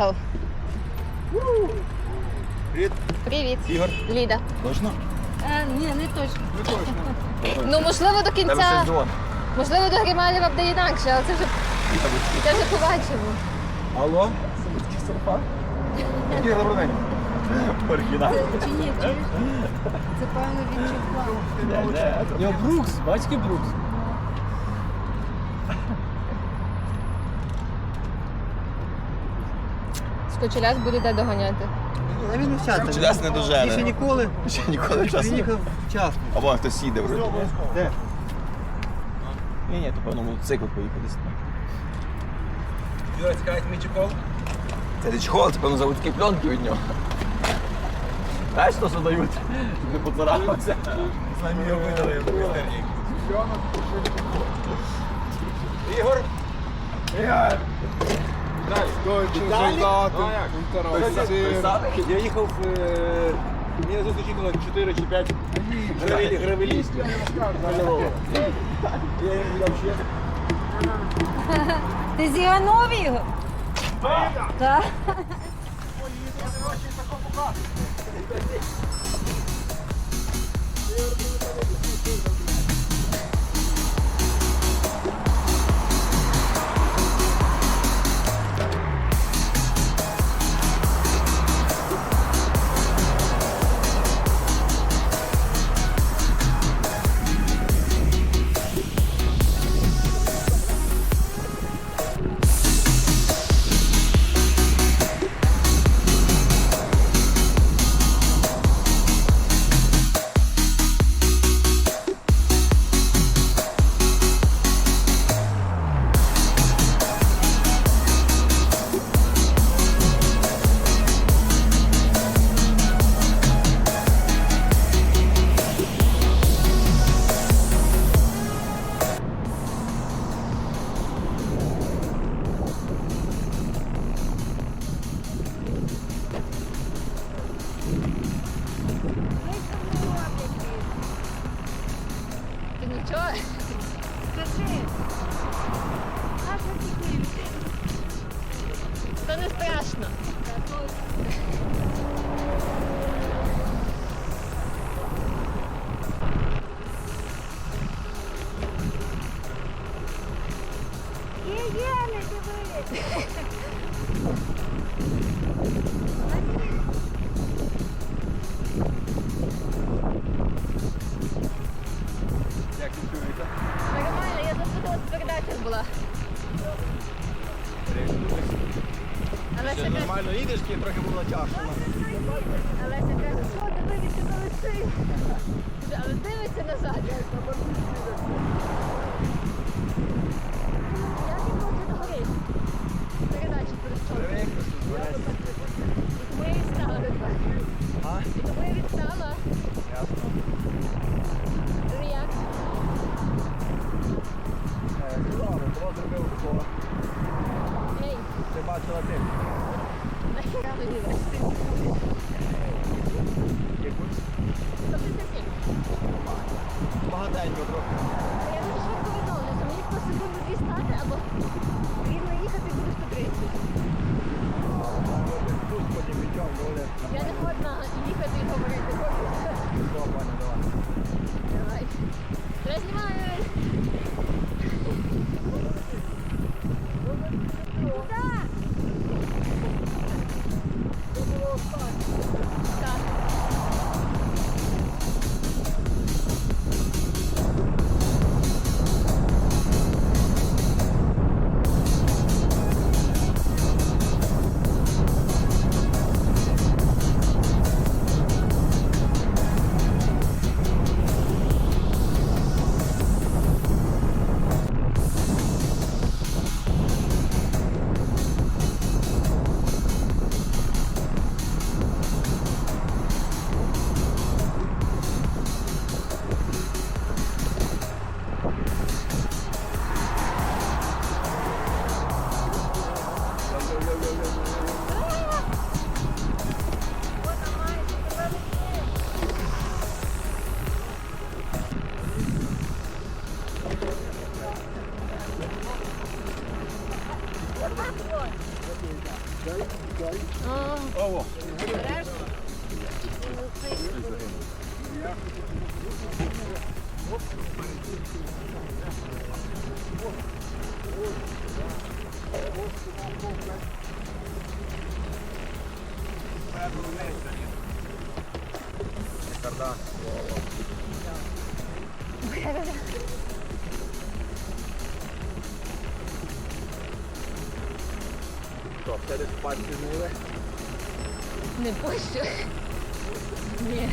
приїхав. Привіт, Привіт. Ігор. Ліда. Точно? Е, ні, не точно. Не точно. Ну, можливо, до кінця. Можливо, до Грималєва буде інакше, але це вже, це вже побачимо. Алло? Серфа? Який добрий день? Оригінал. Чи ні, чуєш? Це певно відчував. Брукс, батьки Брукс. Скочеляс буде де доганяти. А він вчасно. Чудес не дожене. Більше ніколи. Ще ніколи часу. Приїхав вчасно. Або хтось їде вже. Де? Ні, ні, то певно мотоцикл поїхав десь. Юра, цікавить мій чехол? Це не чехол, це певно заводські пленки від нього. Знаєш, що задають? Щоб не поцарапався. Самі його видали, як майстерні. Ігор? Я їхав, е, мені зустріч їхало 4 чи 5 гравелістів. Я їм дав ще. Ти з Іганові його? Так. Ти Нормально, я в передачах була. Нормально їдеш, трохи було тяжко. Я дуже швидко відновлюся. Мені по секунду дві стати або рівно їхати буде 130. Тут потім відчав, буде. Я не годна їхати і говорити. Що, пані, давай. Давай. Я знімаю. Що, перед спать змили? Не пущу. Ні.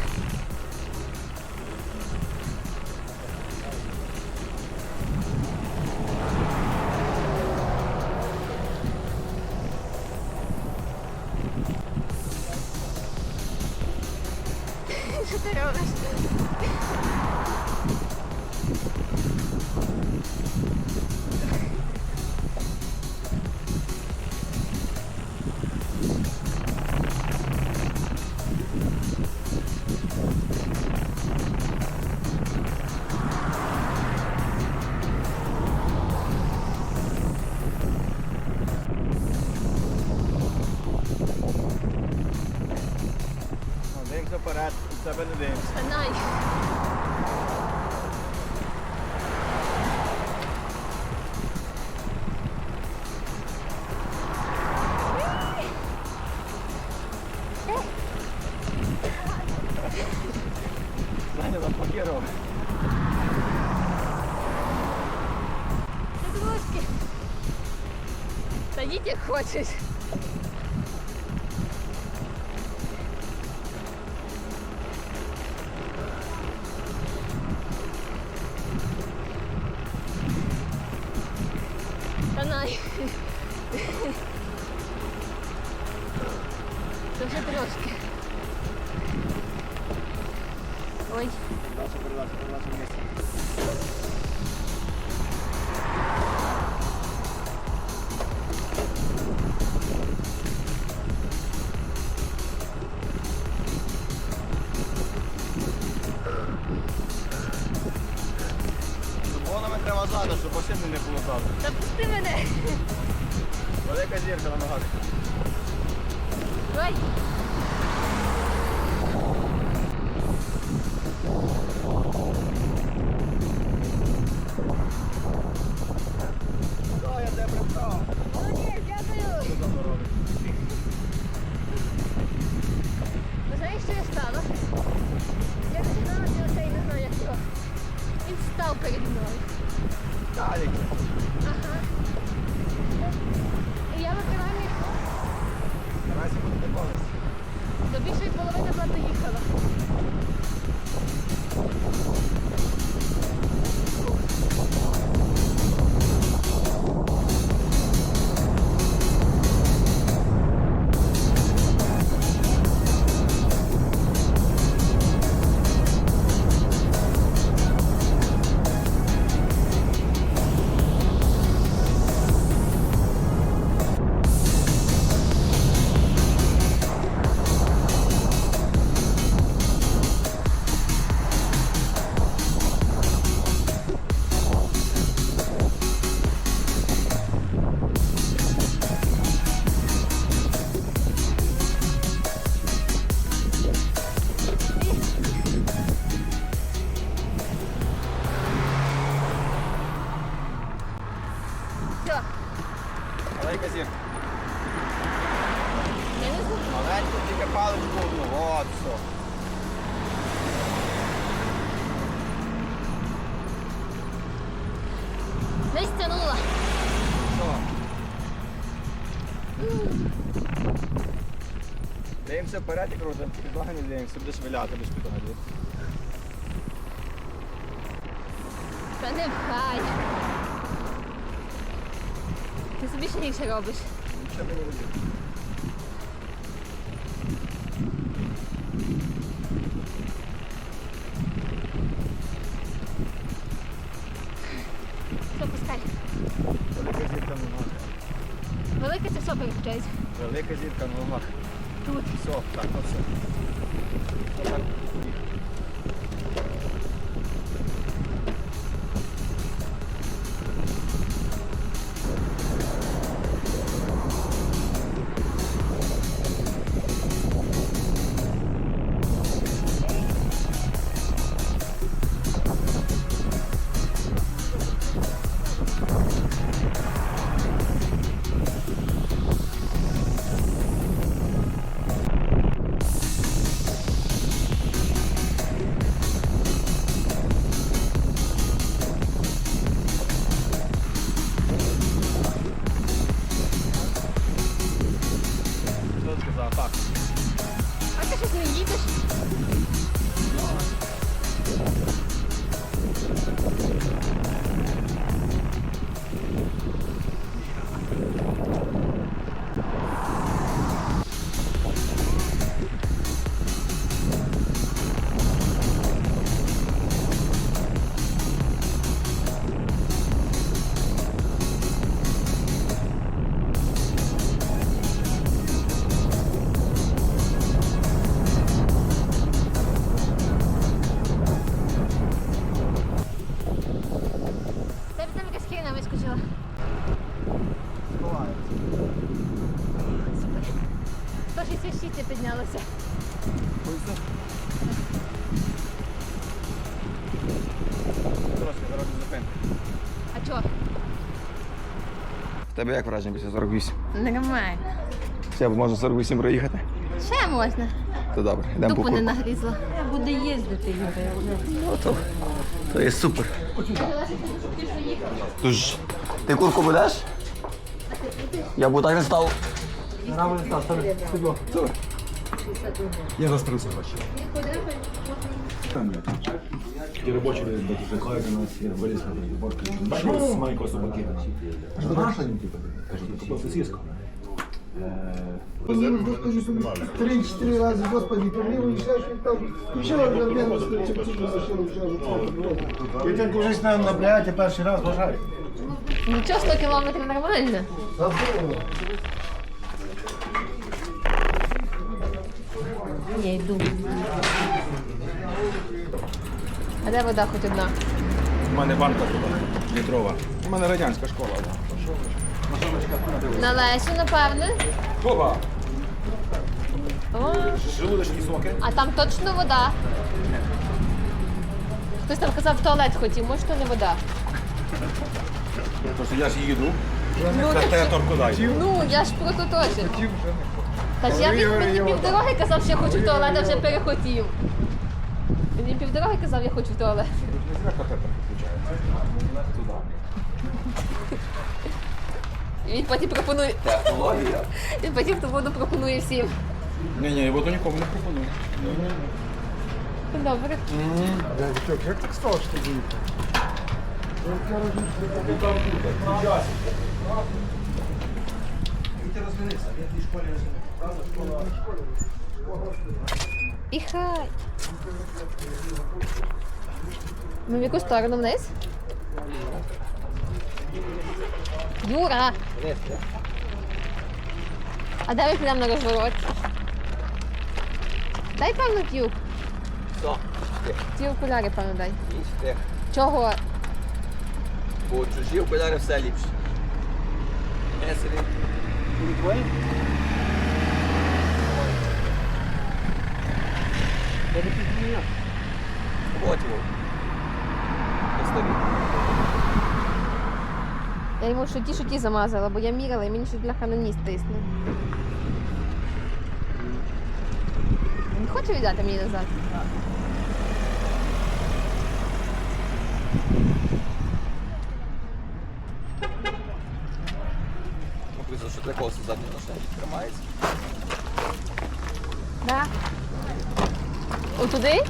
Як хочеш. Вона щоб машини не ззаду. Та пусти мене. Велика зірка на ногах. Ой. Дивимося вперед і крутимо. Підлоги не дивимося, будеш виляти без підлоги. Та не пхай. Ти собі ще гірше робиш. Нічого не робити. Все, пускай. Велика зірка ногах. Велике це все переключається. Велика зірка тебе як враження після 48? Нормально. Ще можна 48 проїхати? Ще можна. То добре, йдемо по Тупо не курку. нагрізла. Буде їздити, Юра. Ну, то, то є супер. Тож, ти курку будеш? Я б так не став. Я застрелился вообще. И рабочие заклали на нас, я вылез на борт. С маленького собаки. А что наша не типа? Только сосиска. Три-четыре раза, господи, помилуй, и сейчас там еще одновременно Я тільки вже знаю на бляті перший раз вважаю. Нічого, 100 кілометрів нормально. Я йду. А де вода хоч одна? У мене банка туди, літрова. У мене радянська школа. На Лесю, напевне. О, Желудочні соки. а там точно вода. Хтось там казав, в туалет хотів, може, то не вода. Тому я ж їду. Ну, Це так те що- торку дай. Ну, я ж про то теж. Та ж я мені півдороги казав, що я хочу в туалет, а вже перехотів. Мені півдороги казав, я хочу в туалет. І Він потім пропонує. Технологія. Він потім ту воду пропонує всім. Ні, ні, я воду нікому не пропоную. Добре. Как так стало, что будет? І хай. Ми в яку сторону вниз? Юра! А де ми підемо на розворот? Дай певно тюб. Що? Ті окуляри, певно, дай. Їсти. Чого? Бо чужі окуляри все ліпше. Я собі. От його. Старі. Я йому що ті, що ті замазала, бо я міряла і мені щось бляха на ніс тисне. Не хоче віддати мені назад? Ну, плюс, що таке колесо заднє наше тримається. Да. Отуди?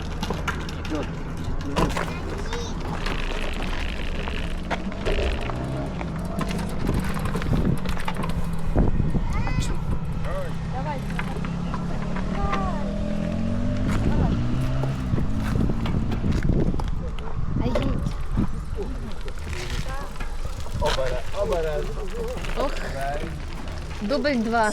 Дубль два.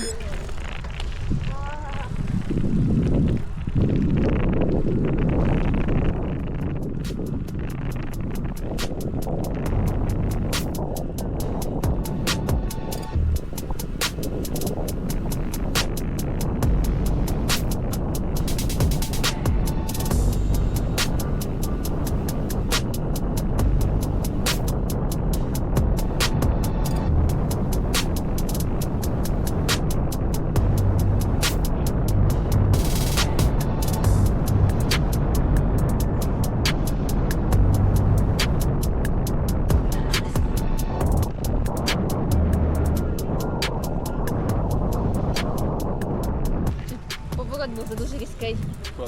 Ну це дуже різкий. Що,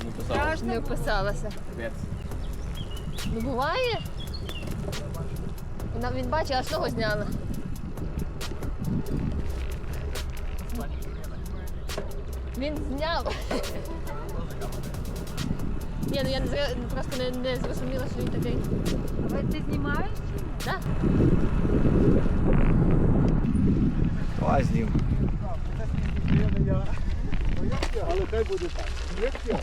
не вписалася. Ну буває. Вона, він бачить, аж того зняла. Він зняв. Ні, ну я не просто не, не зрозуміла, що він такий. А ти знімаєш? Так? Давай знім. Але хай буде так. Як я?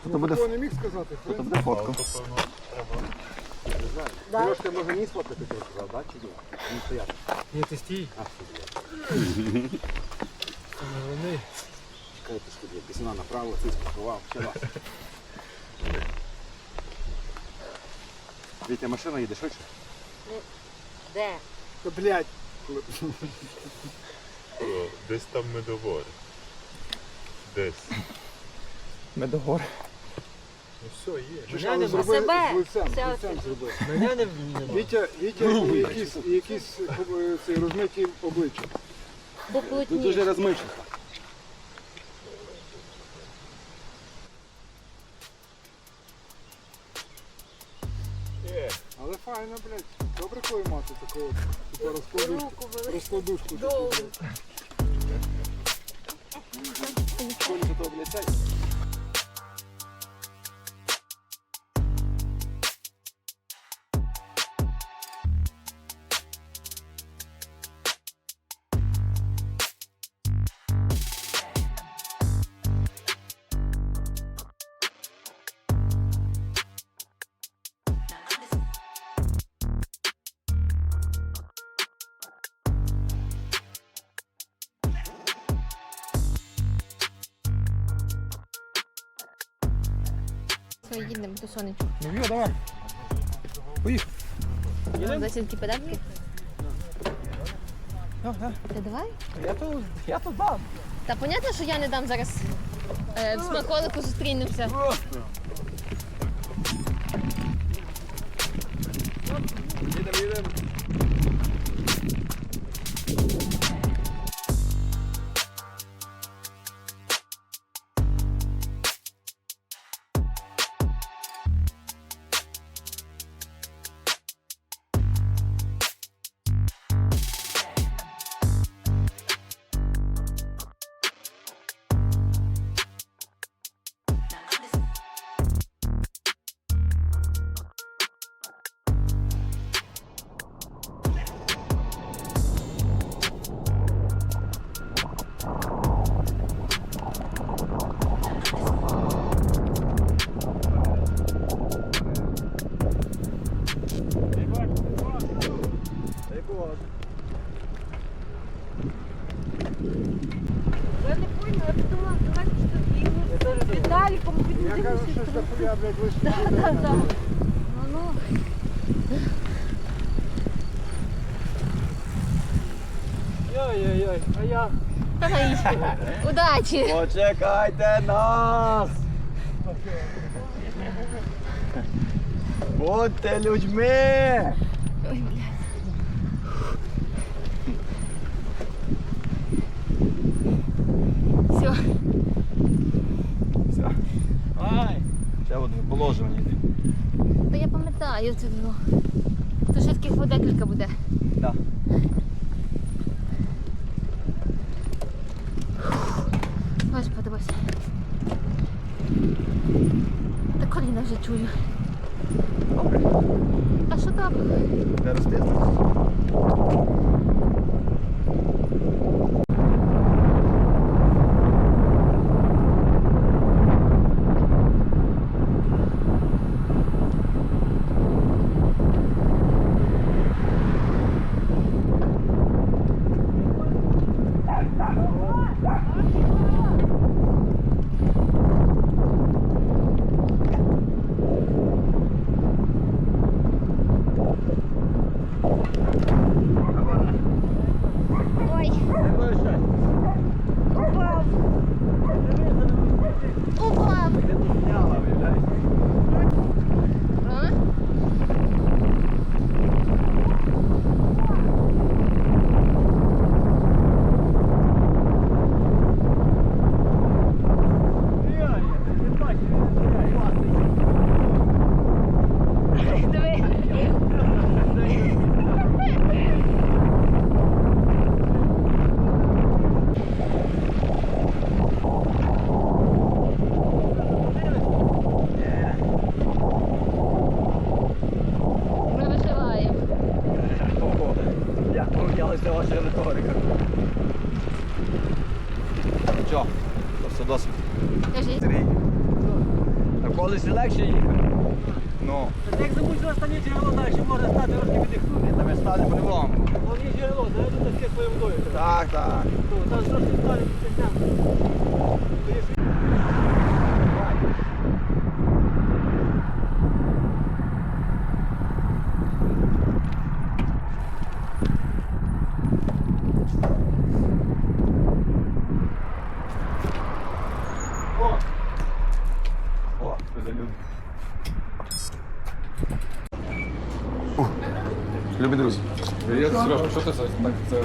Хто буде, не міг сказати? хто буде фотку? Трошки може ніс фоткати, ти сказав, так чи ні? Він стояти. Ні, ти стій. Чекай, ти скажи, пісня направо, сховав, ще раз. Вітя, машина їде швидше? Де? Та, блядь. Десь там медовор. Десь. Медогор. Себе. з лицем, з лицем зроби. Мене не, не Вітя, Вітя і якісь, і якісь е, ці розмиті обличчя. Плотні. дуже розмичено. Але файно, блядь. Коли мати такого типу розкладушку. Розкладушку. Довго. Школі до того, Все, їдемо до сонечку. Ну, йо, давай. Десь такі педальки. Ти давай? Я то, я то дам. Та понятно, що я не дам зараз е, в смаколику зустрінемося. Їдемо, їдемо. Блядь, вийшли. Ну, ну. Ой-ой-ой, а я. Удачі! Почекайте нас! Будьте людьми! Ой, блядь. Все. Все. Ай! Ще одне положення. Та я пам'ятаю це ну. То ще таких декілька буде. Так. Господи, Боже. Та коліна вже чую. Добре. Та що добре? Де рости? це ваша риторика. Що? То все досить. А колись легше їхати. Ну. Та як замучила останнє джерело, так ще можна стати трошки віддихнути. Та ми стали по-любому. Головне джерело, зараз тут таке своєю водою. Так, так. Ну, Там трошки стали під що ти це так це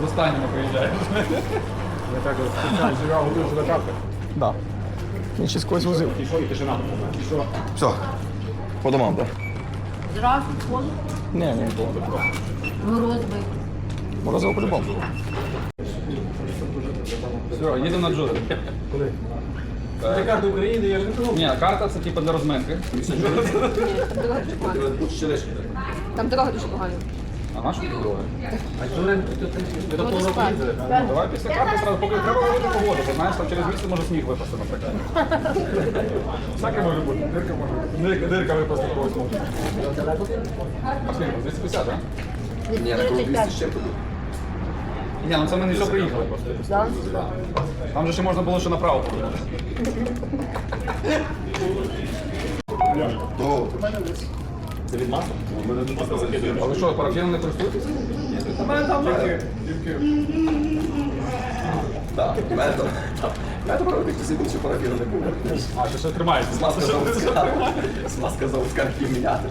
з останнього приїжджаєш? Я так спеціально сюди карти. Да. Він ще скось возив. І що, і тишина. І що? Все. По домам, так? Зразу входу. Ні, ні, було. Мороз бив. Морозиво по-любому. Все, їдемо на джуди. Куди? Це карта України, я ж не кажу. Ні, карта це типу для розминки. Дорога дуже погана. Там дорога дуже погана. А нашу дорогу? Водоспад. Давай після карти зразу, поки треба ловити погоду, бо знаєш, там через місяць може сніг випасти, наприклад. Всяке може бути. Дирка може бути. Дирка, дирка випасти когось може. А скільки? 250, так? Ні, на круг 200 ще буде. Ні, ну це ми не все приїхали просто. Там же ще можна було ще направо повернути. Це від масла? Масло. А ви що, парафіном не користуєтесь? Так, у мене там. У мене там секунд, що парафіну не було. А, ще ще тримається. Смазка заводська. Смазка заводська міняти.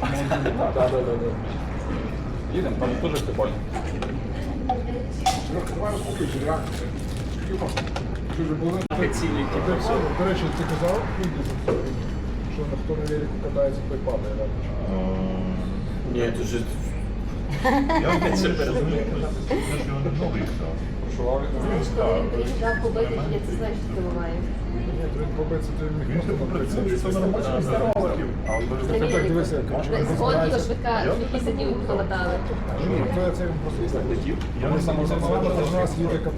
Так, так, так. Їдемо, там дуже прикольно. Давай розпокійся, реально. Ж? До речі, ти казав, що кто на велике катается, той падає, так? Ні, тут же Прошував. Знаєш, коли приїжджав побити, я це знаєш, що. Це нормально. Так, Згодні швидка, сидів так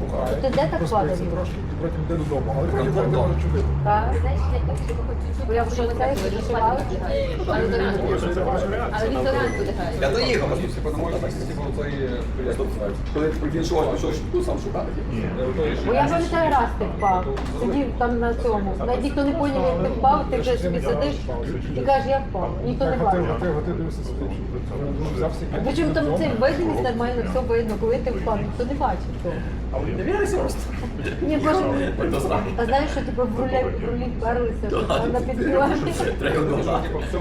пухає. Ти де так і потім йде додому. Але. Так. Я вже це відчувала. Але до. Але він до ранку. Я доїхав. По домові типу Коли він шов, пішов сам шукати. Бо я пам'ятаю раз ти впав. Сидів там на цьому. Навіть ніхто не поняв, як ти впав, ти вже собі сидиш і кажеш, я впав. Ніхто не бачив. Причому там цей видимість нормально, все видно, коли ти впав, ніхто не бачив того. Не віриться просто. Ні, боже, а знаєш, що типу в рулі, в рулі вперлися, а на підбиванні. Типу ці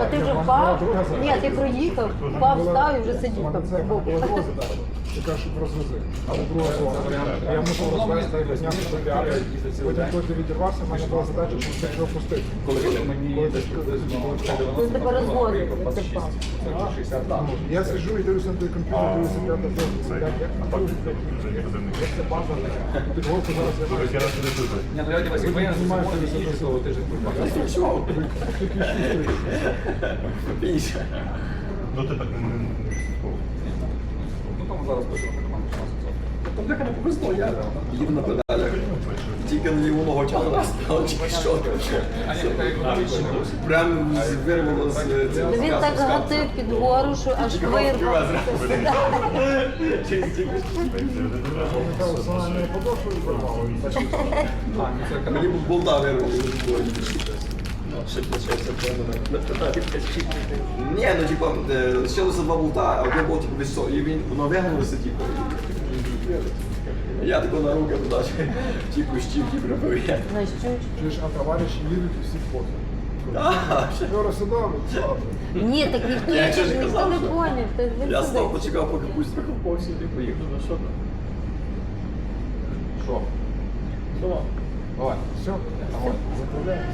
А ти вже впав? Ні, ти проїхав, впав, став і вже сидів там збоку. Розвози. Я кажу, щоб розвези. Але друга зона. Я мусив розвести, і зняти до п'ятої. Потім, ти відірвався, в мене була задача, щоб це його пустити. Коли мені десь впав. Я сиджу і дивлюся на той комп'ютер, дивлюся п'ята як на другу Як це база? Під голку зараз я знаю. Ні, ну я знімаю тобі їжу, то ти ж не Чого? Піся. Ну ти так не Ну зараз пишу на команду Там бляха не повезло, я їду на педалях. Тільки на ліву ногу тягну але чи що. Прям вирвало з цього. Він так гатив під гору, що аж порвало. Мені б болта вирвали. Ні, ну типа, е, ще за два болта, а один болт типу десь со- і він воно вигнулося, типу. Я тако на руки туди, типу, щіпки пробив. я. Знаєш, чуєш? А товариші їдуть і всі фото. А, сюди, Ні, так ніхто Я не ще ж ніхто казав, не що- поняв. Та він Я сидить. став, почекав, поки пусть трохи повсі, і поїхав. Ну що там? Що? Давай. Все, заправляємо.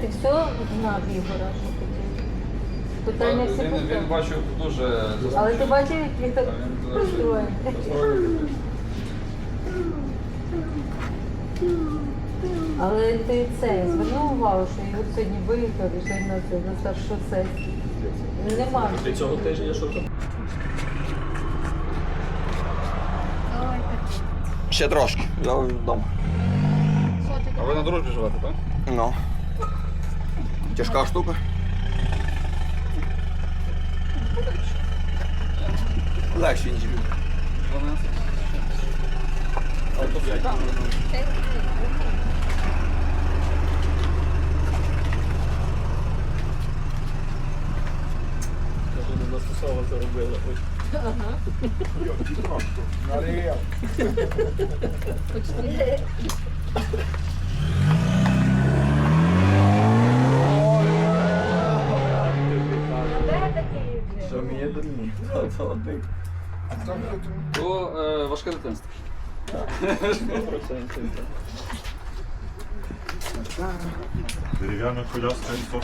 Ти все знав Ігора, що хотів? Питання всі Він, він поставили. бачив дуже засмучений. Але ти бачив, як він так розстроєний. Але ти це звернув увагу, що його сьогодні виїхав що ще на це на старшу сесію. Нема. Ти цього тижня що там? Ще трошки. Я вдома. А ви на дружбі живете, так? Ну. Тяжка штука. Легше, ніж він. А то все там. Нарігав. почти? Дурні? То е, важке дитинство. Дерев'яна коляска і то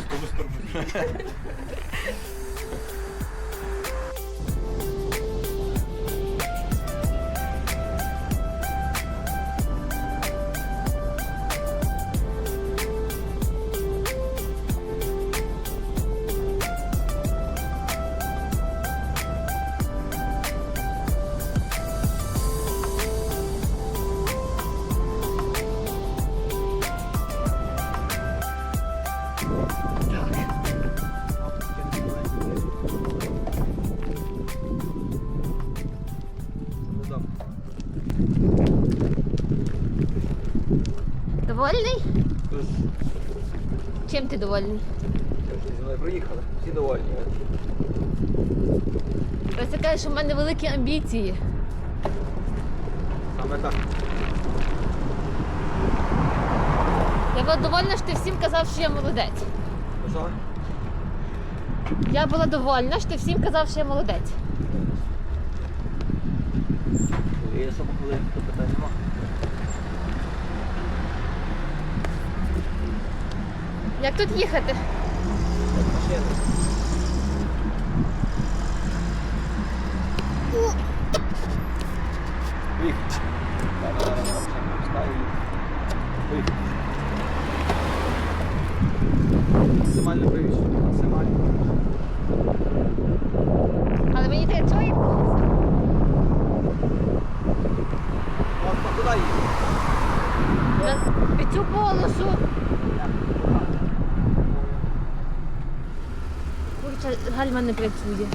Чим ти довольний? Зі мною приїхали, всі довольні. Ось ти кажеш, що в мене великі амбіції. Саме так. Я була довольна, що ти всім казав, що я молодець. Що? Я була довольна, що ти всім казав, що я молодець. Є що коли то питань нема. Як тут їхати? Виїхати. Максимально привіч. Максимально. Але мені треба чого їхати? На- Під цю полосу. Гальма не працює.